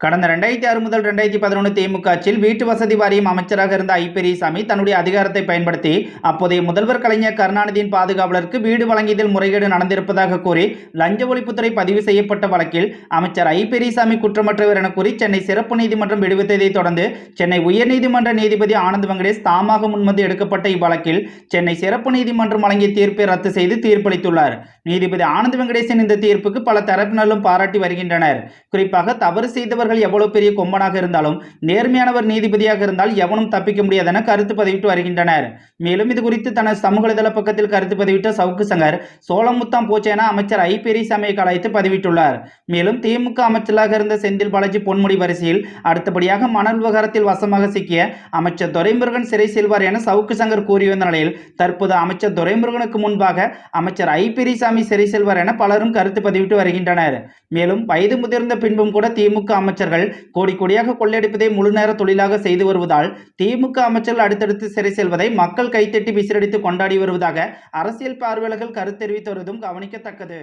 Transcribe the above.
கடந்த ரெண்டாயிரத்தி ஆறு முதல் ரெண்டாயிரத்தி பதினொன்று திமுக ஆட்சியில் வீட்டு வசதி வாரியம் அமைச்சராக இருந்த ஐ பெரியசாமி தன்னுடைய அதிகாரத்தை பயன்படுத்தி அப்போதைய முதல்வர் கலைஞர் கருணாநிதியின் பாதுகாவலருக்கு வீடு வழங்கியதில் முறைகேடு நடந்திருப்பதாக கூறி லஞ்ச ஒழிப்புத்துறை பதிவு செய்யப்பட்ட வழக்கில் அமைச்சர் ஐ பெரியசாமி குற்றமற்றவர் என கூறி சென்னை சிறப்பு நீதிமன்றம் விடுவித்ததைத் தொடர்ந்து சென்னை உயர்நீதிமன்ற நீதிபதி ஆனந்த் வெங்கடேஷ் தாமாக முன்வந்து எடுக்கப்பட்ட இவ்வழக்கில் சென்னை சிறப்பு நீதிமன்றம் வழங்கிய தீர்ப்பை ரத்து செய்து தீர்ப்பளித்துள்ளார். நீதிபதி ஆனந்த் வெங்கடேசன் இந்த தீர்ப்புக்கு பல தரப்பினரும் பாராட்டி வருகின்றனர். குறிப்பாக தவறு செய்தவர் அவர்கள் எவ்வளவு பெரிய கொம்பனாக இருந்தாலும் நேர்மையானவர் நீதிபதியாக இருந்தால் எவனும் தப்பிக்க முடியாதென கருத்து பதிவிட்டு வருகின்றனர். மேலும் இது குறித்து தனது சமூக வலைதள பக்கத்தில் கருத்து பதிவிட்ட சவுக்கு சங்கர் சோழமுத்தம் போச்சேன அமைச்சர் ஐ. பெரியசாமியை கலாய்த்து பதிவிட்டுள்ளார். மேலும் திமுக அமைச்சராக இருந்த செந்தில் பாலாஜி பொன்முடி வரிசையில் அடுத்தபடியாக மணல் விவகாரத்தில் வசமாக சிக்கிய அமைச்சர் துரைமுருகன் சிறை செல்வார் என சவுக்கு சங்கர் கூறி வந்த நிலையில் தற்போது அமைச்சர் துரைமுருகனுக்கு முன்பாக அமைச்சர் ஐ. பெரியசாமி சிறை செல்வார் என பலரும் கருத்து பதிவிட்டு வருகின்றனர். மேலும் வயது முதிர்ந்த பின்பும் கூட திமுக அமைச்சர் அமைச்சர்கள் கோடி கோடியாக கொள்ளையடிப்பதை முழு நேர தொழிலாக செய்து வருவதால் திமுக அமைச்சர்கள் அடுத்தடுத்து சிறை செல்வதை மக்கள் கைத்தட்டி விசிறடித்து கொண்டாடி வருவதாக அரசியல் பார்வையாளர்கள் கருத்து தெரிவித்து வருவதும் கவனிக்கத்தக்கது.